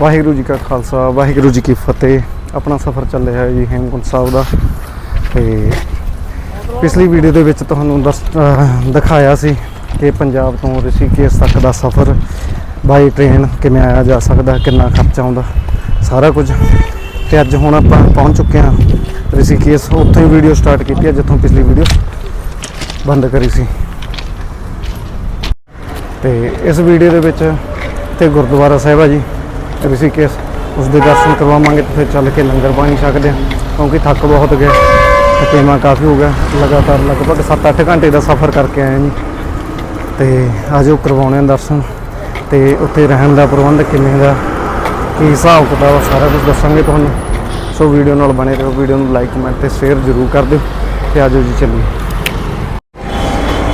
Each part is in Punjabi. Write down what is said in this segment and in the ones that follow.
ਵਾਹਿਗੁਰੂ ਜੀ ਕਾ ਖਾਲਸਾ, ਵਾਹਿਗੁਰੂ ਜੀ ਕੀ ਫਤਿਹ। ਆਪਣਾ ਸਫ਼ਰ ਚੱਲ ਰਿਹਾ ਹੈ ਜੀ ਹੇਮਕੁੰਟ ਸਾਹਿਬ ਦਾ। ਤੇ ਪਿਛਲੀ ਵੀਡੀਓ ਦੇ ਵਿੱਚ ਤੁਹਾਨੂੰ ਦੱਸ ਦਿਖਾਇਆ ਸੀ ਕਿ ਪੰਜਾਬ ਤੋਂ ਰਿਸ਼ੀਕੇਸ਼ ਤੱਕ ਦਾ ਸਫ਼ਰ ਬਾਈ ਟ੍ਰੇਨ ਕਿਵੇਂ ਆਇਆ ਜਾ ਸਕਦਾ, ਕਿੰਨਾ ਖਰਚਾ ਆਉਂਦਾ, ਸਾਰਾ ਕੁਝ। ਤੇ ਅੱਜ ਹੁਣ ਆਪਾਂ ਪਹੁੰਚ ਚੁੱਕੇ ਹਾਂ ਰਿਸ਼ੀਕੇਸ਼। ਉੱਥੋਂ ਹੀ ਵੀਡੀਓ ਸਟਾਰਟ ਕੀਤੀ ਹੈ, ਜਿੱਥੋਂ ਪਿਛਲੀ ਵੀਡੀਓ ਬੰਦ ਕਰੀ ਸੀ। ਤੇ ਇਸ ਵੀਡੀਓ ਦੇ ਵਿੱਚ ਤੇ ਗੁਰਦੁਆਰਾ ਸਾਹਿਬ ਆ ਜੀ। ਰਿਸ਼ੀਕੇਸ਼ ਉਸ ਦੇ ਦਰਸ਼ਨ ਕਰਵਾਵਾਂਗੇ ਤੇ ਫਿਰ ਚੱਲ ਕੇ ਲੰਗਰ ਪਾਣੀ ਛਕਦੇ ਹਾਂ ਕਿਉਂਕਿ ਥੱਕ ਬਹੁਤ ਗਏ ਤਕੇਮਾ ਕਾਫੀ ਹੋ ਗਿਆ। ਲਗਾਤਾਰ ਲਗਭਗ 7-8 ਘੰਟੇ ਦਾ ਸਫ਼ਰ ਕਰਕੇ ਆਏ ਹਾਂ ਜੀ। ਤੇ ਆਜੋ ਕਰਵਾਉਣੇ ਆ ਦਰਸ਼ਨ। ਤੇ ਉੱਥੇ ਰਹਿਣ ਦਾ ਪ੍ਰਬੰਧ ਕਿਵੇਂ ਦਾ? ਕੀ ਹਿਸਾਬ ਕਿਤਾਬ ਸਾਰਾ ਕੁਝ ਦੱਸਾਂਗੇ ਤੁਹਾਨੂੰ। ਸੋ ਵੀਡੀਓ ਨਾਲ ਬਣੇ ਰਹੋ। ਵੀਡੀਓ ਨੂੰ ਲਾਈਕ, ਕਮੈਂਟ ਤੇ ਸ਼ੇਅਰ ਜ਼ਰੂਰ ਕਰ ਦਿਓ। ਤੇ ਆਜੋ ਜੀ ਚੱਲੀਏ।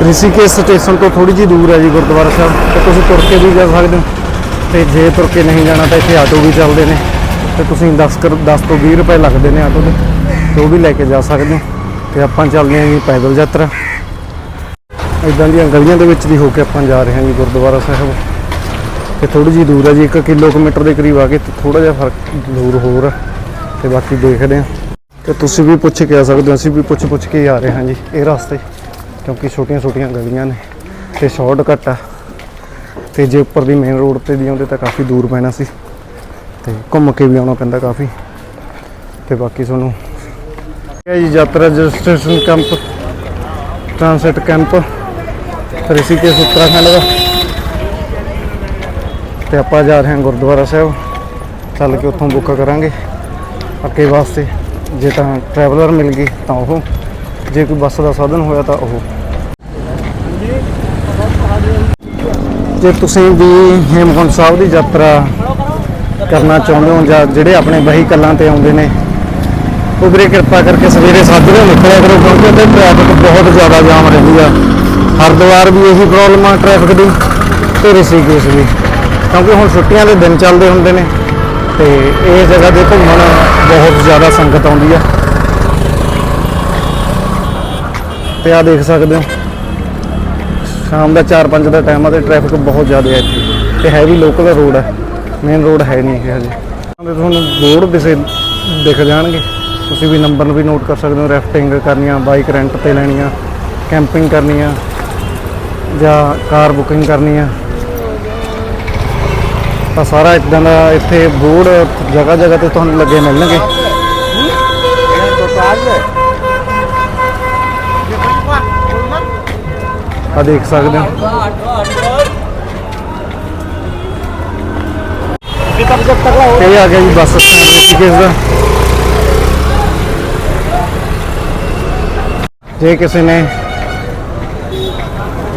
ਰਿਸ਼ੀਕੇਸ਼ ਸਟੇਸ਼ਨ ਤੋਂ ਥੋੜੀ ਜਿਹੀ ਦੂਰ ਹੈ ਜੀ ਗੁਰਦੁਆਰਾ ਸਾਹਿਬ। ਤੇ ਤੁਸੀਂ ਤੁਰ ਕੇ ਵੀ ਜਾ ਸਕਦੇ ਹੋ। ਤੇ ਜੇ ਤੁਰ ਕੇ ਨਹੀਂ ਜਾਣਾ ਤਾਂ ਇੱਥੇ ਆਟੋ ਵੀ ਚੱਲਦੇ ਨੇ। ਤੇ ਤੁਸੀਂ 10 ਕਰ 10 ਤੋਂ 20 ਰੁਪਏ ਲੱਗਦੇ ਨੇ ਆਟੋ ਦੇ। ਤੇ ਉਹ ਵੀ ਲੈ ਕੇ ਜਾ ਸਕਦੇ ਹੋ। ਤੇ ਆਪਾਂ ਚੱਲਦੇ ਹਾਂ ਜੀ ਪੈਦਲ ਯਾਤਰਾ। ਇਦਾਂ ਦੀਆਂ ਗਲੀਆਂ ਦੇ ਵਿੱਚ ਦੀ ਹੋ ਕੇ ਆਪਾਂ ਜਾ ਰਹੇ ਹਾਂ ਜੀ ਗੁਰਦੁਆਰਾ ਸਾਹਿਬ। ਤੇ ਥੋੜੀ ਜਿਹੀ ਦੂਰ ਹੈ ਜੀ 1 ਕਿਲੋਮੀਟਰ ਦੇ ਕਰੀਬ ਆ ਕੇ ਤੇ ਥੋੜਾ ਜਿਹਾ ਫ਼ਰਕ ਦੂਰ ਹੋਰ ਆ। ਤੇ ਬਾਕੀ ਦੇਖਦੇ ਹਾਂ। ਤੇ ਤੁਸੀਂ ਵੀ ਪੁੱਛ ਕੇ ਆ ਸਕਦੇ ਹੋ, ਅਸੀਂ ਵੀ ਪੁੱਛ ਪੁੱਛ ਕੇ ਆ ਰਹੇ ਹਾਂ ਜੀ ਇਹ ਰਸਤੇ। ਕਿਉਂਕਿ ਛੋਟੀਆਂ ਛੋਟੀਆਂ ਗਲੀਆਂ ਨੇ। ਤੇ ਸ਼ਾਰਟਕਟ ਆ। ਤੇ ਜੇ ਉੱਪਰ ਦੀ ਮੇਨ ਰੋਡ ਤੇ ਦੀ ਆਉਂਦੇ ਤਾਂ ਕਾਫੀ ਦੂਰ ਪੈਣਾ ਸੀ। ਤੇ ਘੁੰਮ ਕੇ ਵੀ ਆਉਣਾ ਪੈਂਦਾ ਕਾਫੀ। ਤੇ ਬਾਕੀ ਤੁਹਾਨੂੰ ਇਹ ਜੀ ਯਾਤਰਾ registration camp transit camp, Rishikesh Uttarakhand ਦਾ। ਤੇ ਆਪਾਂ ਜਾ ਰਹੇ ਹਾਂ ਗੁਰਦੁਆਰਾ ਸਾਹਿਬ। ਚੱਲ ਕੇ ਉੱਥੋਂ ਬੁੱਕ ਕਰਾਂਗੇ। ਅੱਗੇ ਵਾਸਤੇ ਜੇ ਤਾਂ ਟਰੈਵਲਰ ਮਿਲ ਗਈ ਤਾਂ ਉਹ। ਜੇ ਕੋਈ ਬੱਸ ਦਾ ਸਾਧਨ ਹੋਇਆ ਤਾਂ ਉਹ। ਜੇ ਤੁਸੀਂ ਵੀ ਹੇਮਕੁੰਟ ਸਾਹਿਬ ਦੀ ਯਾਤਰਾ ਕਰਨਾ ਚਾਹੁੰਦੇ ਹੋ ਜਾਂ ਜਿਹੜੇ ਆਪਣੇ ਵਹੀਕਲਾਂ ਤੇ ਆਉਂਦੇ ਨੇ ਉਹ ਵੀਰੇ ਕਿਰਪਾ ਕਰਕੇ ਸਵੇਰੇ ਸਾਜਰੇ ਨਿਕਲਿਆ ਕਰੋ, ਕਿਉਂਕਿ ਉੱਥੇ ਟ੍ਰੈਫਿਕ ਬਹੁਤ ਜ਼ਿਆਦਾ ਜਾਮ ਰਹਿੰਦੀ ਆ। ਹਰਿਦੁਆਰ ਵੀ ਇਹੀ ਪ੍ਰੋਬਲਮ ਆ ਟ੍ਰੈਫਿਕ ਦੀ ਤੇ ਰਿਸ਼ੀਕੇਸ਼ ਵੀ। ਕਿਉਂਕਿ ਹੁਣ ਛੁੱਟੀਆਂ ਦੇ ਦਿਨ ਚੱਲਦੇ ਹੁੰਦੇ ਨੇ ਤੇ ਇਹ ਜਗ੍ਹਾ ਤੇ ਘੁੰਮਣ ਬਹੁਤ ਜ਼ਿਆਦਾ ਸੰਗਤ ਆਉਂਦੀ ਆ। ਤੇ ਆ ਦੇਖ ਸਕਦੇ ਹੋ। ਸ਼ਾਮ ਦਾ 4-5 ਦਾ ਟਾਈਮ ਆ ਤੇ ਟ੍ਰੈਫਿਕ ਬਹੁਤ ਜ਼ਿਆਦਾ ਹੈ ਇੱਥੇ। ਤੇ ਹੈ ਵੀ ਲੋਕਲ ਰੋਡ ਹੈ ਮੇਨ ਰੋਡ ਹੈ ਨਹੀਂ ਇਹ ਹਜੇ। ਤੇ ਤੁਹਾਨੂੰ ਬੋਰਡ ਦਿਸੇ ਦਿਖ ਜਾਣਗੇ। ਤੁਸੀਂ ਵੀ ਨੰਬਰ ਨੂੰ ਵੀ ਨੋਟ ਕਰ ਸਕਦੇ ਹੋ ਰੈਫਟਿੰਗ ਕਰਨੀਆਂ ਬਾਈਕ ਰੈਂਟ ਤੇ ਲੈਣੀਆਂ ਕੈਂਪਿੰਗ ਕਰਨੀਆਂ, ਜਾਂ ਕਾਰ ਬੁਕਿੰਗ ਕਰਨੀ ਆ ਤਾਂ ਸਾਰਾ ਇਦਾਂ ਦਾ ਇੱਥੇ ਬੋਰਡ ਜਗ੍ਹਾ ਜਗ੍ਹਾ ਤੇ ਤੁਹਾਨੂੰ ਲੱਗੇ ਮਿਲਣਗੇ। ਆ ਦੇਖ ਸਕਦੇ ਹੋ। ਇਹ ਆ ਗਿਆ ਜੀ ਬੱਸ। ਸਟੈਂਡ ਦਾ ਜੇ ਕਿਸੇ ਨੇ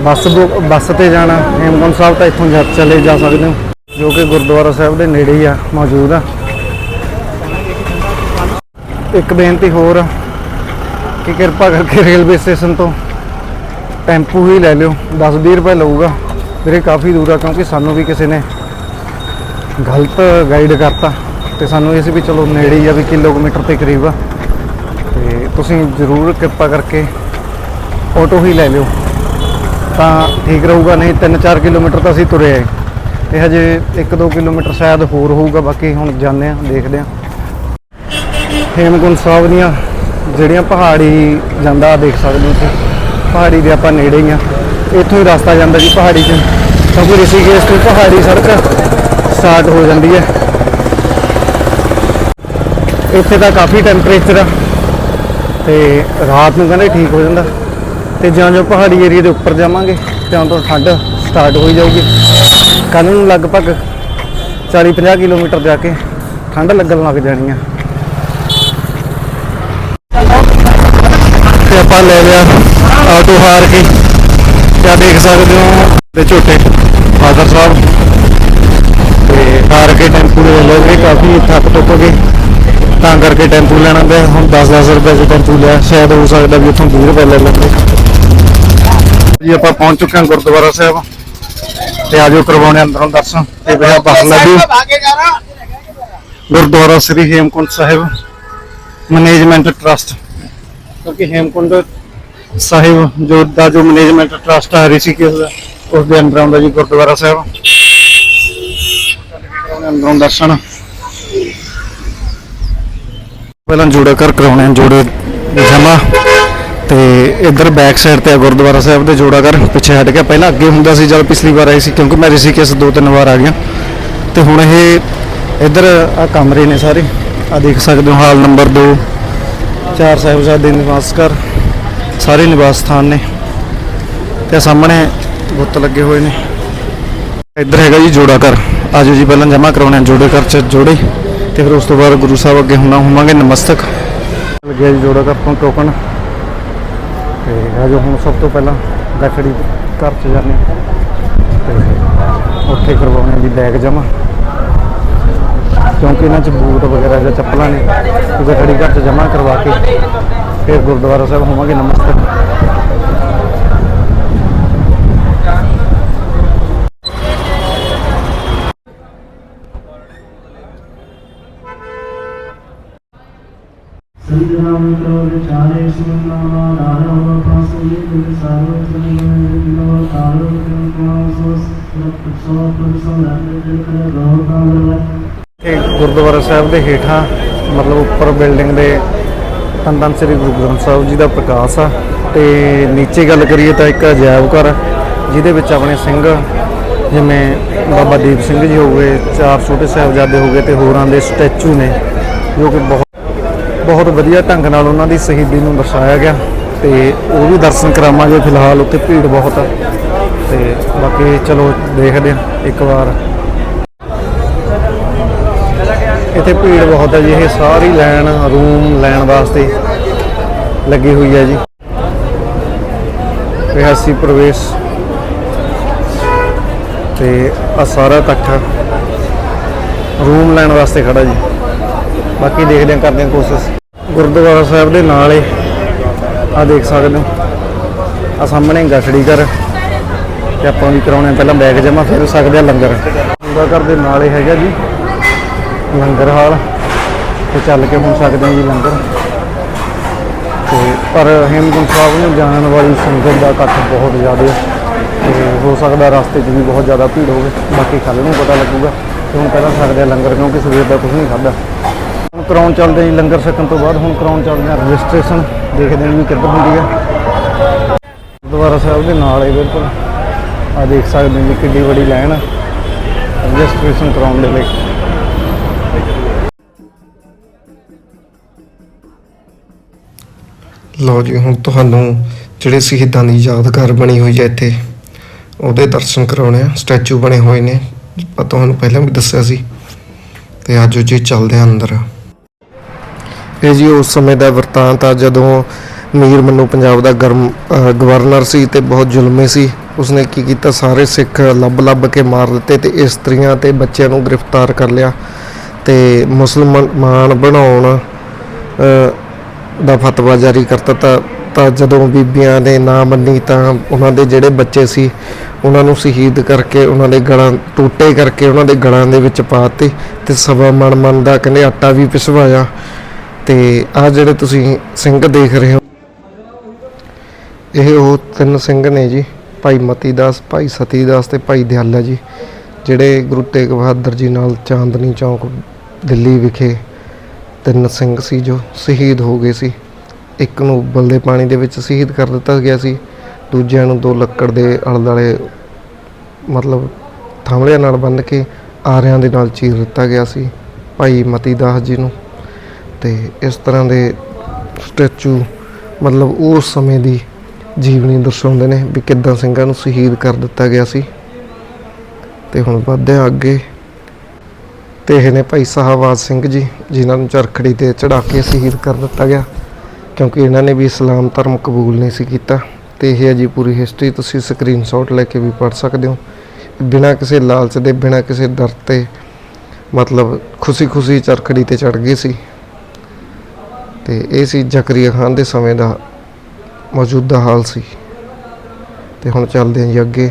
ਬੱਸ ਬੁ- ਬੱਸ ਤੇ ਜਾਣਾ, ਹੇਮਕੁੰਟ ਸਾਹਿਬ ਤਾਂ ਇੱਥੋਂ ਜਾ ਚਲੇ ਜਾ ਸਕਦੇ ਹੋ, ਜੋ ਕਿ ਗੁਰਦੁਆਰਾ ਸਾਹਿਬ ਦੇ ਨੇੜੇ ਹੀ ਆ, ਮੌਜੂਦ ਆ। ਇੱਕ ਬੇਨਤੀ ਹੋਰ ਆ ਕਿ ਕਿਰਪਾ ਕਰਕੇ ਰੇਲਵੇ ਸਟੇਸ਼ਨ ਤੋਂ ਟੈਂਪੂ ਹੀ ਲੈ ਲਿਓ 10-20 ਰੁਪਏ ਲਊਗਾ। ਵੀਰੇ ਕਾਫੀ ਦੂਰ ਆ, ਕਿਉਂਕਿ ਸਾਨੂੰ ਵੀ ਕਿਸੇ ਨੇ ਗਲਤ ਗਾਈਡ ਕਰਤਾ। ਤੇ ਸਾਨੂੰ ਇਹ ਸੀ ਵੀ ਚਲੋ ਨੇੜੇ ਹੀ ਆ ਵੀ ਕਿਲੋਮੀਟਰ ਤੇ ਕਰੀਬ ਆ। ਤੇ ਤੁਸੀਂ ਜ਼ਰੂਰ ਕਿਰਪਾ ਕਰਕੇ ਆਟੋ ਹੀ ਲੈ ਲਿਓ। ਤਾਂ ਠੀਕ ਰਹੂਗਾ, ਨਹੀਂ 3-4 ਕਿਲੋਮੀਟਰ ਤਾਂ ਅਸੀਂ ਤੁਰੇ ਆਏ। ਇਹ ਹਜੇ 1-2 ਕਿਲੋਮੀਟਰ ਸ਼ਾਇਦ ਹੋਰ ਹੋਊਗਾ, ਬਾਕੀ ਹੁਣ ਜਾਂਦੇ ਆ ਦੇਖਦੇ ਆ ਹੇਮਕੁੰਟ ਸਾਹਿਬ ਦੀਆਂ ਜਿਹੜੀਆਂ ਪਹਾੜੀ ਜਾਂਦਾ ਦੇਖ ਸਕਦੇ ਹੋ ਤੁਸੀਂ। ਪਹਾੜੀ ਦੇ ਆਪਾਂ ਨੇੜੇ ਹੀ ਆ। ਇੱਥੋਂ ਹੀ ਰਸਤਾ ਜਾਂਦਾ ਜੀ ਪਹਾੜੀ 'ਚ। ਕਿਉਂਕਿ ਰਿਸ਼ੀਕੇਸ਼ ਤੋਂ ਪਹਾੜੀ ਸੜਕ ਸਟਾਰਟ ਹੋ ਜਾਂਦੀ ਹੈ। ਇੱਥੇ ਤਾਂ ਕਾਫੀ ਟੈਂਪਰੇਚਰ ਆ। ਤੇ ਰਾਤ ਨੂੰ ਕਹਿੰਦੇ ਠੀਕ ਹੋ ਜਾਂਦਾ। ਤੇ ਜਾਂ ਜੋ ਪਹਾੜੀ ਏਰੀਆ ਦੇ ਉੱਪਰ ਜਾਵਾਂਗੇ ਤਾਂ ਤੋਂ ਠੰਡ ਸਟਾਰਟ ਹੋਈ ਜਾਊਗੀ। ਕੱਲ ਨੂੰ ਲਗਭਗ 40-50 ਕਿਲੋਮੀਟਰ ਜਾ ਕੇ ਠੰਡ ਲੱਗਣ ਲੱਗ ਜਾਣੀ ਆ। ਤੇ ਆਪਾਂ ਲੈ ਲਿਆ ਆਟੋ ਹਾਰ ਕੇ। ਕਿਆ ਦੇਖ ਸਕਦੇ ਹੋ ਤੇ ਝੋਟੇ, ਫਾਦਰ ਸਾਹਿਬ। ਤੇ ਹਾਰ ਕੇ ਟੈਂਪੂ ਲੈ ਲਏ ਕਾਫੀ ਥੱਕ ਟੁੱਕ ਗਏ। ਤਾਂ ਕਰਕੇ ਟੈਂਪੂ ਲੈਣਾ ਪਿਆ। ਹੁਣ 10-10 ਰੁਪਏ ਦੇ ਟੈਂਪੂ ਲਿਆ। ਸ਼ਾਇਦ ਹੋ ਸਕਦਾ ਵੀ ਉੱਥੋਂ 20 ਰੁਪਏ ਲੈ ਲੈਂਦੇ। ਜੀ, ਆਪਾਂ ਪਹੁੰਚ ਚੁੱਕੇ ਹਾਂ ਗੁਰਦੁਆਰਾ ਸਾਹਿਬ। ਤੇ ਆਜੋ ਕਰਵਾਉਣੇ ਅੰਦਰੋਂ ਦਰਸ਼ਨ। ਤੇ ਬਿਹਾ ਬਾਹਰ ਲੱਗੀ ਗੁਰਦੁਆਰਾ ਸ੍ਰੀ ਹੇਮਕੁੰਟ ਸਾਹਿਬ ਮੈਨੇਜਮੈਂਟ ਟਰਸਟ। ਕਿਉਂਕਿ ਹੇਮਕੁੰਟ ਸਾਹਿਬ, ਜੋ ਦਾ ਜੋ ਮੈਨੇਜਮੈਂਟ ਟਰਸਟ ਹੈ ਰਿਸ਼ੀਕੇਸ਼ ਦਾ, ਉਸ ਦੇ ਅੰਦਰ ਆਉਂਦਾ ਜੀ ਗੁਰਦੁਆਰਾ ਸਾਹਿਬ। ਅੰਦਰੋਂ ਦਰਸ਼ਨ। ਪਹਿਲਾਂ ਜੋੜਾ ਕਰ ਕਰਾਉਣੇ ਜੋੜੇ ਜਮਾ ਤੇ ਇੱਧਰ ਬੈਕ ਸਾਈਡ ਤੇ ਆ ਗੁਰਦੁਆਰਾ ਸਾਹਿਬ ਦੇ ਜੋੜਾ ਕਰ ਪਿੱਛੇ ਹਟ ਗਿਆ। ਪਹਿਲਾਂ ਅੱਗੇ ਹੁੰਦਾ ਸੀ, ਜਦ ਪਿਛਲੀ ਵਾਰ ਆਏ ਸੀ, ਕਿਉਂਕਿ ਮੈਂ ਰਿਸ਼ੀਕੇਸ਼ ਦੋ ਤਿੰਨ ਵਾਰ ਆ ਗਿਆ। ਤੇ ਹੁਣ ਇਹ ਇੱਧਰ ਆ ਕਮਰੇ ਨੇ ਸਾਰੇ। ਆ ਦੇਖ ਸਕਦੇ ਹੋ, ਹਾਲ ਨੰਬਰ 2 ਚਾਰ ਸਾਹਿਬਜ਼ਾਦੇ ਨਿਵਾਸ ਘਰ। ਸਾਰੇ ਨਿਵਾਸ ਸਥਾਨ ਨੇ ਤੇ ਸਾਹਮਣੇ ਬੁੱਤ ਲੱਗੇ ਹੋਏ ਨੇ। ਇੱਧਰ ਹੈਗਾ ਜੀ ਜੋੜਾ ਘਰ। ਆਜੋ ਜੀ, ਪਹਿਲਾਂ ਜਮਾ ਕਰਾਉਣੇ ਆ ਜੋੜੇ ਘਰ ਚ ਜੋੜੇ ਤੇ ਫਿਰ ਉਸ ਤੋਂ ਬਾਅਦ ਗੁਰੂ ਸਾਹਿਬ ਅੱਗੇ ਹੁਣਾ ਹੋਵਾਂਗੇ ਨਮਸਤਕ। ਲੱਗਿਆ ਜੀ ਜੋੜਾ ਘਰ ਤੋਂ ਟੋਕਣ ਤੇ ਆਜੋ ਹੁਣ ਸਭ ਤੋਂ ਪਹਿਲਾਂ ਗੱਠੜੀ ਘਰ ਚ ਜਾਂਦੇ ਹਾਂ। ਤੇ ਉੱਥੇ ਕਰਵਾਉਣੇ ਦੀ ਬੈਗ ਜਮਾ ਕਿਉਂਕਿ ਇਹਨਾਂ ਚ ਬੂਟ ਵਗੈਰਾ ਜਾਂ ਚੱਪਲਾਂ ਨੇ ਉਹ ਗੱਠੜੀ ਘਰ ਚ ਜਮਾ ਕਰਵਾ ਕੇ ਫਿਰ ਗੁਰਦੁਆਰਾ ਸਾਹਿਬ ਹੋਵਾਂਗੇ ਨਮਸਕਾਰ ਗੁਰਦੁਆਰਾ ਸਾਹਿਬ ਦੇ ਹੇਠਾਂ ਮਤਲਬ ਉੱਪਰ ਬਿਲਡਿੰਗ ਦੇ ਧੰਨ ਧੰਨ ਸ੍ਰੀ ਗੁਰੂ ਗ੍ਰੰਥ ਸਾਹਿਬ ਜੀ ਦਾ ਪ੍ਰਕਾਸ਼ ਆ। ਤੇ ਨੀਚੇ ਗੱਲ ਕਰੀਏ ਤਾਂ ਇੱਕ ਅਜਾਇਬ ਘਰ ਜਿਹਦੇ ਵਿੱਚ ਆਪਣੇ ਸਿੰਘ, ਜਿਵੇਂ ਬਾਬਾ ਦੀਪ ਸਿੰਘ ਜੀ ਹੋ ਗਏ, ਚਾਰ ਛੋਟੇ ਸਾਹਿਬਜ਼ਾਦੇ ਹੋ ਗਏ ਤੇ ਹੋਰਾਂ ਦੇ ਸਟੈਚੂ ਨੇ, ਜੋ ਕਿ ਬਹੁਤ ਬਹੁਤ ਵਧੀਆ ਢੰਗ ਨਾਲ ਉਹਨਾਂ ਦੀ ਸ਼ਹੀਦੀ ਨੂੰ ਦਰਸਾਇਆ ਗਿਆ। ਤੇ ਉਹ ਵੀ ਦਰਸ਼ਨ ਕਰਾਵਾਂਗੇ ਫਿਲਹਾਲ, ਉੱਥੇ ਭੀੜ ਬਹੁਤ ਆ। ਤੇ ਬਾਕੀ ਚਲੋ ਦੇਖਦੇ ਹਾਂ ਇੱਕ ਵਾਰ ਇੱਥੇ ਭੀੜ ਬਹੁਤ ਹੈ ਜੀ, ਇਹ ਸਾਰੀ ਲਾਈਨ ਰੂਮ ਲੈਣ ਵਾਸਤੇ ਲੱਗੀ ਹੋਈ ਹੈ ਜੀ। ਰਿਹਾਸੀ ਪ੍ਰਵੇਸ਼। ਤੇ ਆ ਸਾਰਾ ਇਕੱਠਾ ਰੂਮ ਲੈਣ ਵਾਸਤੇ ਖੜਾ ਜੀ। ਬਾਕੀ ਦੇਖਦੇ ਹਾਂ, ਕਰਦੇ ਹਾਂ ਕੋਸ਼ਿਸ਼। ਗੁਰਦੁਆਰਾ ਸਾਹਿਬ ਦੇ ਨਾਲ ਹੀ ਆ ਦੇਖ ਸਕਦੇ ਹੋ। ਆ ਸਾਹਮਣੇ ਗਠੜੀ ਘਰ। ਤੇ ਆਪਾਂ ਵੀ ਕਰਾਉਣੇ ਪਹਿਲਾਂ ਬੈਗ ਜਮਾ ਫਿਰ ਸਕਦੇ ਆ ਲੰਗਰ। ਪੂਰਾ ਘਰ ਦੇ ਨਾਲ ਹੀ ਹੈਗਾ ਜੀ। ਲੰਗਰ ਹਾਲ ਤੇ ਚੱਲ ਕੇ ਹੁਣ ਸਕਦੇ ਹਾਂ ਜੀ ਲੰਗਰ। ਤੇ ਪਰ ਹੇਮਕੁੰਟ ਸਾਹਿਬ ਨੂੰ ਜਾਣ ਵਾਲੀ ਸੰਗਤ ਦਾ ਇਕੱਠ ਬਹੁਤ ਜ਼ਿਆਦਾ ਹੈ। ਤੇ ਹੋ ਸਕਦਾ ਰਸਤੇ 'ਚ ਵੀ ਬਹੁਤ ਜ਼ਿਆਦਾ ਭੀੜ ਹੋਵੇ। ਬਾਕੀ ਕੱਲ ਨੂੰ ਪਤਾ ਲੱਗੂਗਾ ਤੇ ਹੁਣ ਪਹਿਲਾਂ ਸਕਦੇ ਆ ਲੰਗਰ ਕਿਉਂਕਿ ਸਵੇਰ ਦਾ ਕੁਝ ਨਹੀਂ ਖਾਧਾ। ਹੁਣ ਕਰਾਉਣ ਚੱਲਦੇ ਹਾਂ ਜੀ ਲੰਗਰ ਛਕਣ ਤੋਂ ਬਾਅਦ। ਹੁਣ ਕਰਾਉਣ ਚੱਲਦੇ ਹਾਂ ਰਜਿਸਟ੍ਰੇਸ਼ਨ। ਦੇਖਦੇ ਹਾਂ ਵੀ ਕਿੱਧਰ ਹੁੰਦੀ ਹੈ। ਗੁਰਦੁਆਰਾ ਸਾਹਿਬ ਦੇ ਨਾਲ ਹੀ ਬਿਲਕੁਲ ਆ ਦੇਖ ਸਕਦੇ ਹੋ ਜੀ ਕਿੰਨੀ ਵੱਡੀ ਲਾਈਨ ਰਜਿਸਟ੍ਰੇਸ਼ਨ ਕਰਾਉਣ ਦੇ ਲਈ। ਲਓ ਜੀ, ਹੁਣ ਤੁਹਾਨੂੰ ਜਿਹੜੇ ਸ਼ਹੀਦਾਂ ਦੀ ਯਾਦਗਾਰ ਬਣੀ ਹੋਈ ਹੈ ਇੱਥੇ, ਉਹਦੇ ਦਰਸ਼ਨ ਕਰਾਉਣੇ ਆ। ਸਟੈਚੂ ਬਣੇ ਹੋਏ ਨੇ। ਆਪਾਂ ਤੁਹਾਨੂੰ ਪਹਿਲਾਂ ਵੀ ਦੱਸਿਆ ਸੀ। ਤੇ ਅੱਜ ਜੀ ਚੱਲਦੇ ਆ ਅੰਦਰ। ਇਹ ਜੀ ਉਸ ਸਮੇਂ ਦਾ ਵਰਤਾਂਤ ਆ, ਜਦੋਂ ਮੀਰ ਮੰਨੂ ਪੰਜਾਬ ਦਾ ਗਰਮ ਗਵਰਨਰ ਸੀ ਤੇ ਬਹੁਤ ਜ਼ੁਲਮੀ ਸੀ। ਉਸਨੇ ਕੀ ਕੀਤਾ? ਸਾਰੇ ਸਿੱਖ ਲੱਭ ਲੱਭ ਕੇ ਮਾਰ ਦਿੱਤੇ ਤੇ ਇਸਤਰੀਆਂ ਤੇ ਬੱਚਿਆਂ ਨੂੰ ਗ੍ਰਿਫਤਾਰ ਕਰ ਲਿਆ। ਤੇ ਮੁਸਲਮਾਨ ਬਣਾਉਣ ਦਾ ਫਤਵਾ ਜਾਰੀ ਕਰਤਾ ਤਾਂ ਤਾਂ ਜਦੋਂ ਬੀਬੀਆਂ ਨੇ ਨਾ ਮੰਨੀ ਤਾਂ ਉਹਨਾਂ ਦੇ ਜਿਹੜੇ ਬੱਚੇ ਸੀ, ਉਹਨਾਂ ਨੂੰ ਸ਼ਹੀਦ ਕਰਕੇ, ਉਹਨਾਂ ਦੇ ਗਲਾਂ, ਟੂਟੇ ਕਰਕੇ ਉਹਨਾਂ ਦੇ ਗਲਾਂ ਦੇ ਵਿੱਚ ਪਾਤੇ ਤੇ ਸਵਾ ਮਣ ਮਣ ਦਾ ਕਹਿੰਦੇ ਆਟਾ ਵੀ ਪਿਸਵਾਇਆ। ਤੇ ਆ ਜਿਹੜੇ ਤੁਸੀਂ ਸਿੰਘ ਦੇਖ ਰਹੇ ਹੋ, ਇਹ ਉਹ ਤਿੰਨ ਸਿੰਘ ਨੇ ਜੀ, ਭਾਈ ਮਤੀ ਦਾਸ ਭਾਈ ਸਤੀ ਦਾਸ ਤੇ ਭਾਈ ਦਿਆਲਾ ਜੀ, ਜਿਹੜੇ ਗੁਰੂ ਤੇਗ ਬਹਾਦਰ ਜੀ ਨਾਲ ਚਾਂਦਨੀ ਚੌਕ ਦਿੱਲੀ ਵਿਖੇ ਤਿੰਨ ਸਿੰਘ ਸੀ ਜੋ ਸ਼ਹੀਦ ਹੋ ਗਏ ਸੀ। ਇੱਕ ਨੂੰ ਉਬਲਦੇ ਪਾਣੀ ਦੇ ਵਿੱਚ ਸ਼ਹੀਦ ਕਰ ਦਿੱਤਾ ਗਿਆ ਸੀ, ਦੂਜਿਆਂ ਨੂੰ ਦੋ ਲੱਕੜ ਦੇ ਆਲੇ ਦੁਆਲੇ ਮਤਲਬ ਥਾਂਵਲਿਆਂ ਨਾਲ ਬੰਨ੍ਹ ਕੇ ਆਰਿਆਂ ਦੇ ਨਾਲ ਚੀਰ ਦਿੱਤਾ ਗਿਆ ਸੀ, ਭਾਈ ਮਤੀ ਦਾਸ ਜੀ ਨੂੰ। ਤੇ ਇਸ ਤਰ੍ਹਾਂ ਦੇ ਸਟੈਚੂ ਮਤਲਬ ਉਸ ਸਮੇਂ ਦੀ ਜੀਵਨੀ ਦਰਸਾਉਂਦੇ ਨੇ ਵੀ ਕਿੱਦਾਂ ਸਿੰਘਾਂ ਨੂੰ ਸ਼ਹੀਦ ਕਰ ਦਿੱਤਾ ਗਿਆ ਸੀ। ਤੇ ਹੁਣ ਵਧਦੇ ਅੱਗੇ ਤੇ ਇਹ ਨੇ ਭਾਈ ਸਾਹਵਾਜ਼ ਸਿੰਘ ਜੀ, ਜਿਨ੍ਹਾਂ ਨੂੰ ਚਰਖੜੀ ਤੇ ਚੜਾ ਕੇ ਸ਼ਹੀਦ ਕਰ ਦਿੱਤਾ ਗਿਆ, ਕਿਉਂਕਿ ਇਹਨਾਂ ਨੇ ਵੀ ਇਸਲਾਮ ਧਰਮ ਕਬੂਲ ਨਹੀਂ ਸੀ ਕੀਤਾ। ਤੇ ਇਹ ਹੈ ਜੀ ਪੂਰੀ ਹਿਸਟਰੀ ਤੁਸੀਂ ਸਕਰੀਨਸ਼ਾਟ ਲੈ ਕੇ ਵੀ ਪੜ੍ਹ ਸਕਦੇ ਹੋ। ਬਿਨਾਂ ਕਿਸੇ ਲਾਲਚ ਦੇ, ਬਿਨਾਂ ਕਿਸੇ ਡਰ ਤੇ, ਮਤਲਬ ਖੁਸ਼ੀ-ਖੁਸ਼ੀ ਚਰਖੜੀ ਤੇ ਚੜ ਗਏ ਸੀ। ਤੇ ਇਹ ਸੀ ਜ਼ਕਰੀਆ ਖਾਨ ਦੇ ਸਮੇਂ ਦਾ ਮੌਜੂਦਾ ਹਾਲ ਸੀ। ਤੇ ਹੁਣ ਚੱਲਦੇ ਹਾਂ ਜੀ ਅੱਗੇ।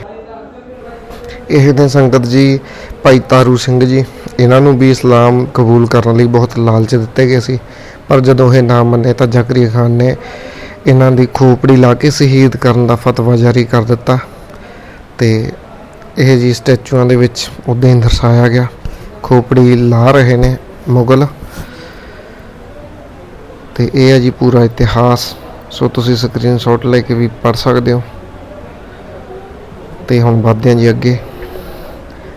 ਇਹ ਨੇ ਸੰਗਤ ਜੀ, ਭਾਈ ਤਾਰੂ ਸਿੰਘ ਜੀ ਇਹਨਾਂ ਨੂੰ ਵੀ ਇਸਲਾਮ ਕਬੂਲ ਕਰਨ ਲਈ ਬਹੁਤ ਲਾਲਚ ਦਿੱਤੇ ਗਏ ਸੀ। ਪਰ ਜਦੋਂ ਇਹ ਨਾ ਮੰਨੇ ਤਾਂ ਜ਼ਕਰੀਆ ਖਾਨ ਨੇ ਇਹਨਾਂ ਦੀ ਖੋਪੜੀ ਲਾ ਕੇ ਸ਼ਹੀਦ ਕਰਨ ਦਾ ਫਤਵਾ ਜਾਰੀ ਕਰ ਦਿੱਤਾ ਤੇ ਇਹ ਜੀ ਸਟੈਚੂਆਂ ਦੇ ਵਿੱਚ ਉਦਾਂ ਹੀ ਦਰਸਾਇਆ ਗਿਆ। ਖੋਪੜੀ ਲਾ ਰਹੇ ਨੇ ਮੁਗਲ। ਤੇ ਇਹ ਹੈ ਜੀ ਪੂਰਾ ਇਤਿਹਾਸ। ਸੋ ਤੁਸੀਂ ਸਕਰੀਨਸ਼ਾਟ ਲੈ ਕੇ ਵੀ ਪੜ ਸਕਦੇ ਹੋ। ਤੇ ਹੁਣ ਵੱਧਦੇ ਹਾਂ ਜੀ ਅੱਗੇ।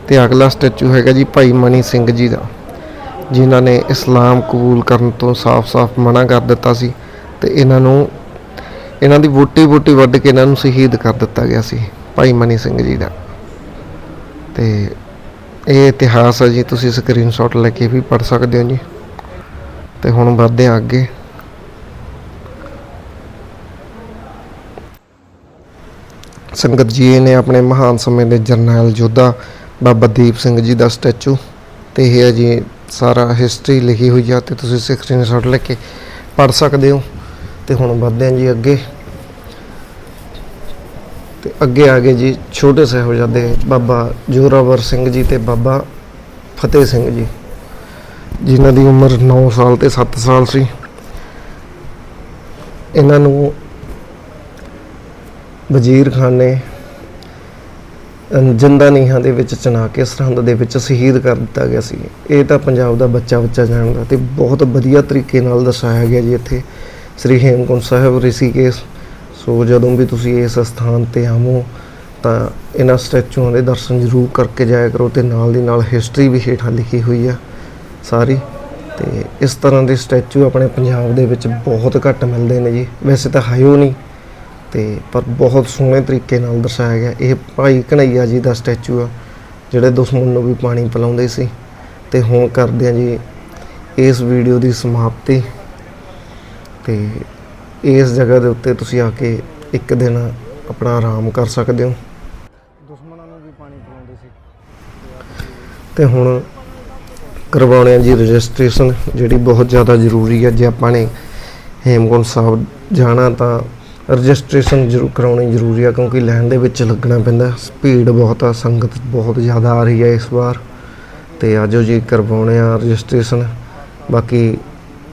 ਤੇ ਅਗਲਾ ਸਟੈਚੂ ਹੈਗਾ ਜੀ ਭਾਈ ਮਨੀ ਸਿੰਘ ਜੀ ਦਾ, ਜਿਨ੍ਹਾਂ ਨੇ ਇਸਲਾਮ ਕਬੂਲ ਕਰਨ ਤੋਂ ਸਾਫ਼-ਸਾਫ਼ ਮਨਾ ਕਰ ਦਿੱਤਾ ਸੀ ਤੇ ਇਹਨਾਂ ਨੂੰ, ਇਹਨਾਂ ਦੀ ਬੂਟੀ ਬੂਟੀ ਵੱਢ ਕੇ ਇਹਨਾਂ ਨੂੰ ਸ਼ਹੀਦ ਕਰ ਦਿੱਤਾ ਗਿਆ ਸੀ ਭਾਈ ਮਨੀ ਸਿੰਘ ਜੀ ਦਾ। ਤੇ ਇਹ ਇਤਿਹਾਸ ਹੈ ਜੀ, ਤੁਸੀਂ ਸਕਰੀਨਸ਼ਾਟ ਲੈ ਕੇ ਵੀ ਪੜ ਸਕਦੇ ਹੋ ਜੀ। ਤੇ ਹੁਣ ਵੱਧਦੇ ਹਾਂ ਅੱਗੇ। ਸੰਗਤ ਜੀ ਨੇ ਆਪਣੇ ਮਹਾਨ ਸਮੇਂ ਦੇ ਜਰਨੈਲ, ਯੋਧਾ ਬਾਬਾ ਦੀਪ ਸਿੰਘ ਜੀ ਦਾ ਸਟੈਚੂ ਤੇ ਇਹ ਹੈ ਜੀ ਸਾਰਾ ਹਿਸਟਰੀ ਲਿਖੀ ਹੋਈ ਆ ਤੇ ਤੁਸੀਂ ਸਕਰੀਨਸ਼ਾਟ ਲੈ ਕੇ ਪੜ ਸਕਦੇ ਹੋ। ਤੇ ਹੁਣ ਵੱਧਦੇ ਹਾਂ ਜੀ ਅੱਗੇ। ਤੇ ਅੱਗੇ ਆ ਗਏ ਜੀ ਛੋਟੇ ਸਾਹਿਬਜ਼ਾਦੇ ਬਾਬਾ ਜੋਰਾਵਰ ਸਿੰਘ ਜੀ ਤੇ ਬਾਬਾ ਫਤਿਹ ਸਿੰਘ ਜੀ, ਜਿਨ੍ਹਾਂ ਦੀ ਉਮਰ 9 ਸਾਲ ਤੇ 7 ਸਾਲ ਸੀ। ਇਹਨਾਂ ਨੂੰ ਵਜ਼ੀਰ ਖਾਨ ਨੇ ਜਿੰਦਾ ਨੀਹਾਂ ਦੇ ਵਿੱਚ ਚਨਾ ਕੇ, ਸਰਹੰਦ ਦੇ ਵਿੱਚ ਸ਼ਹੀਦ ਕਰ ਦਿੱਤਾ ਗਿਆ ਸੀ। ਇਹ ਤਾਂ ਪੰਜਾਬ ਦਾ ਬੱਚਾ ਬੱਚਾ ਜਾਣਦਾ ਤੇ ਬਹੁਤ ਵਧੀਆ ਤਰੀਕੇ ਨਾਲ ਦਰਸਾਇਆ ਗਿਆ ਜੀ ਇੱਥੇ। ਸ੍ਰੀ ਹੇਮਕੁੰਟ ਸਾਹਿਬ, ਰਿਸ਼ੀਕੇਸ਼। ਸੋ ਜਦੋਂ ਵੀ ਤੁਸੀਂ ਇਸ ਸਥਾਨ ਤੇ ਆਵੋ, ਤਾਂ ਇਹਨਾਂ ਸਟੈਚੂਆਂ ਦੇ ਦਰਸ਼ਨ ਜ਼ਰੂਰ ਕਰਕੇ ਜਾਇਆ ਕਰੋ ਤੇ ਨਾਲ ਦੀ ਨਾਲ ਹਿਸਟਰੀ ਵੀ ਹੇਠਾਂ ਲਿਖੀ ਹੋਈ ਆ ਸਾਰੀ। ਤੇ ਇਸ ਤਰ੍ਹਾਂ ਦੇ ਸਟੈਚੂ ਆਪਣੇ ਪੰਜਾਬ ਦੇ ਵਿੱਚ ਬਹੁਤ ਘੱਟ ਮਿਲਦੇ ਨੇ ਜੀ। ਵੈਸੇ ਤਾਂ ਹੈ ਨਹੀਂ। ਤੇ ਪਰ ਬਹੁਤ ਸੋਹਣੇ ਤਰੀਕੇ ਨਾਲ ਦਰਸਾਇਆ ਗਿਆ। ਇਹ ਭਾਈ ਕਨਈਆ ਜੀ ਦਾ ਸਟੈਚੂ ਆ ਜਿਹੜੇ ਦੁਸ਼ਮਣ ਨੂੰ ਵੀ ਪਾਣੀ ਪਿਲਾਉਂਦੇ ਸੀ। ਤੇ ਹੁਣ ਕਰਦੇ ਆ ਜੀ ਇਸ ਵੀਡੀਓ ਦੀ ਸਮਾਪਤੀ। ਤੇ ਇਸ ਜਗ੍ਹਾ ਦੇ ਉੱਤੇ ਤੁਸੀਂ ਆ ਕੇ ਇੱਕ ਦਿਨ ਆਪਣਾ ਆਰਾਮ ਕਰ ਸਕਦੇ ਹੋ। ਦੁਸ਼ਮਣਾਂ ਨੂੰ ਵੀ ਪਾਣੀ ਪਿਲਾਉਂਦੇ ਸੀ। ਤੇ ਹੁਣ ਕਰਵਾਉਣੇ ਆ ਜੀ ਰਜਿਸਟ੍ਰੇਸ਼ਨ ਜਿਹੜੀ ਬਹੁਤ ਜ਼ਿਆਦਾ ਜ਼ਰੂਰੀ ਹੈ ਜੇ ਆਪਾਂ ਨੇ ਹੇਮਕੁੰਟ ਸਾਹਿਬ ਜਾਣਾ ਤਾਂ ਰਜਿਸਟ੍ਰੇਸ਼ਨ ਜ਼ਰੂਰ ਕਰਾਉਣੀ ਜ਼ਰੂਰੀ ਆ ਕਿਉਂਕਿ ਲਾਈਨ ਦੇ ਵਿੱਚ ਲੱਗਣਾ ਪੈਂਦਾ। ਭੀੜ ਬਹੁਤ ਆ, ਸੰਗਤ ਬਹੁਤ ਜ਼ਿਆਦਾ ਆ ਰਹੀ ਹੈ ਇਸ ਵਾਰ। ਤੇ ਆਜੋ ਜੀ, ਕਰਵਾਉਣੇ ਆ ਰਜਿਸਟ੍ਰੇਸ਼ਨ। ਬਾਕੀ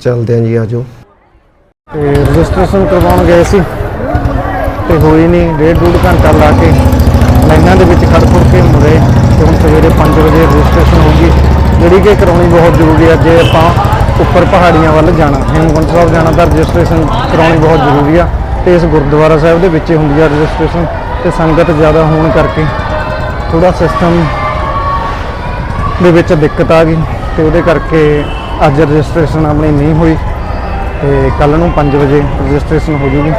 ਚੱਲਦੇ ਆ ਜੀ, ਆਜੋ। ਤੇ ਰਜਿਸਟ੍ਰੇਸ਼ਨ ਕਰਵਾਉਣ ਗਏ ਸੀ। ਤੇ ਹੋਈ ਨਹੀਂ ਡੇਢ ਡੂਢ ਘੰਟਾ ਲਾ ਕੇ ਲਾਈਨਾਂ ਦੇ ਵਿੱਚ ਖੜ ਖੜ ਕੇ ਮੁੜੇ। ਤੇ ਹੁਣ ਸਵੇਰੇ 5 ਵਜੇ ਰਜਿਸਟ੍ਰੇਸ਼ਨ ਹੋਊਗੀ। ਜਿਹੜੀ ਕਿ ਕਰਾਉਣੀ ਬਹੁਤ ਜ਼ਰੂਰੀ ਹੈ ਜੇ ਆਪਾਂ ਉੱਪਰ ਪਹਾੜੀਆਂ ਵੱਲ ਜਾਣਾ, ਹੇਮਕੁੰਟ ਸਾਹਿਬ ਜਾਣਾ, ਤਾਂ ਰਜਿਸਟ੍ਰੇਸ਼ਨ ਕਰਾਉਣੀ ਬਹੁਤ ਜ਼ਰੂਰੀ ਆ। ਤੇ ਇਸ ਗੁਰਦੁਆਰਾ ਸਾਹਿਬ ਦੇ ਵਿੱਚ ਹੁੰਦੀ ਆ ਰਜਿਸਟ੍ਰੇਸ਼ਨ ਤੇ ਸੰਗਤ ਜ਼ਿਆਦਾ ਹੋਣ ਕਰਕੇ ਥੋੜਾ ਸਿਸਟਮ ਦੇ ਵਿੱਚ ਦਿੱਕਤ ਆ ਗਈ ਤੇ ਉਹਦੇ ਕਰਕੇ ਅੱਜ ਰਜਿਸਟ੍ਰੇਸ਼ਨ ਆਪਣੀ ਨਹੀਂ ਹੋਈ ਤੇ ਕੱਲ ਨੂੰ 5 ਵਜੇ ਰਜਿਸਟ੍ਰੇਸ਼ਨ ਹੋ ਜੂਗੀ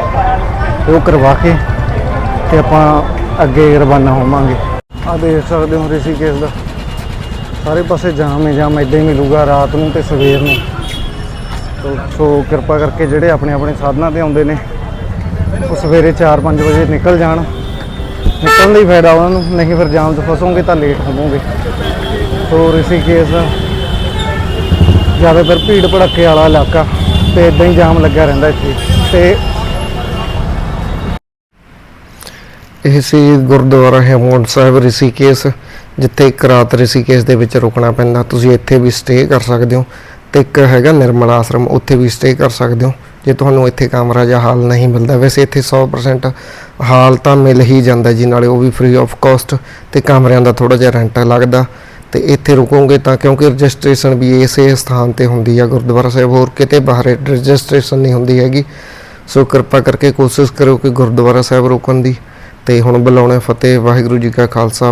ਤੇ ਉਹ ਕਰਵਾ ਕੇ ਤੇ ਆਪਾਂ ਅੱਗੇ ਰਵਾਨਾ ਹੋਵਾਂਗੇ। ਆ ਦੇਖ ਸਕਦੇ ਹੋ ਰਿਸ਼ੀਕੇਸ਼ ਦਾ। ਸਾਰੇ ਪਾਸੇ ਜਾਮ ਹੀ, ਜਾਮ ਇਦਾਂ ਹੀ ਮਿਲੂਗਾ ਰਾਤ ਨੂੰ ਤੇ ਸਵੇਰ ਨੂੰ। ਸੋ ਕਿਰਪਾ ਕਰਕੇ ਜਿਹੜੇ ਆਪਣੇ ਆਪਣੇ ਸਾਧਨਾਂ ਤੇ ਆਉਂਦੇ ਨੇ ਉਹ ਸਵੇਰੇ 4-5 ਵਜੇ ਨਿਕਲ ਜਾਣ। ਨਿਕਲਣ ਦਾ ਹੀ ਫਾਇਦਾ ਉਹਨਾਂ ਨੂੰ, ਨਹੀਂ ਫਿਰ ਜਾਮ 'ਚ ਫਸੋਗੇ ਤਾਂ ਲੇਟ ਹੋਵੋਗੇ। ਸੋ ਰਿਸ਼ੀਕੇਸ਼ ਜ਼ਿਆਦਾਤਰ ਭੀੜ ਭੜੱਕੇ ਵਾਲਾ ਇਲਾਕਾ ਤੇ ਇਦਾਂ ਹੀ ਜਾਮ ਲੱਗਿਆ ਰਹਿੰਦਾ ਇੱਥੇ। ਤੇ ਇਹ ਸੀ ਗੁਰਦੁਆਰਾ ਹੇਮਕੁੰਟ ਸਾਹਿਬ ਰਿਸ਼ੀਕੇਸ਼, ਜਿੱਥੇ ਇੱਕ ਰਾਤ ਰਿਸ਼ੀਕੇਸ਼ ਦੇ ਵਿੱਚ ਰੁਕਣਾ ਪੈਂਦਾ। ਤੁਸੀਂ ਇੱਥੇ ਵੀ ਸਟੇ ਕਰ ਸਕਦੇ ਹੋ ਤੇ ਇੱਕ ਹੈਗਾ ਨਿਰਮਲ ਆਸ਼ਰਮ, ਉੱਥੇ ਵੀ ਸਟੇ ਕਰ ਸਕਦੇ ਹੋ। ਜੇ ਤੁਹਾਨੂੰ ਇੱਥੇ ਕਮਰਾ ਜਾਂ ਹਾਲ ਨਹੀਂ ਮਿਲਦਾ, ਵੈਸੇ ਇੱਥੇ 100% ਹਾਲ ਤਾਂ ਮਿਲ ਹੀ ਜਾਂਦਾ ਜੀ, ਨਾਲੇ ਉਹ ਵੀ ਫ੍ਰੀ ਆਫ ਕਾਸਟ ਤੇ ਕਮਰਿਆਂ ਦਾ ਥੋੜਾ ਜਿਹਾ ਰੈਂਟ ਲੱਗਦਾ। ਤੇ ਇੱਥੇ ਰੁਕੋਗੇ ਤਾਂ ਕਿਉਂਕਿ ਰਜਿਸਟ੍ਰੇਸ਼ਨ ਵੀ ਇਸੇ ਸਥਾਨ ਤੇ ਹੁੰਦੀ ਆ, ਗੁਰਦੁਆਰਾ ਸਾਹਿਬ ਹੋਰ ਕਿਤੇ ਬਾਹਰ ਰਜਿਸਟ੍ਰੇਸ਼ਨ ਨਹੀਂ ਹੁੰਦੀ ਹੈਗੀ। ਸੋ ਕਿਰਪਾ ਕਰਕੇ ਕੋਸ਼ਿਸ਼ ਕਰੋ ਕਿ ਗੁਰਦੁਆਰਾ ਸਾਹਿਬ ਰੁਕਣ ਦੀ। ਤੇ ਹੁਣ ਬੁਲਾਉਣੇ ਫਤਿਹ, ਵਾਹਿਗੁਰੂ ਜੀ ਕਾ ਖਾਲਸਾ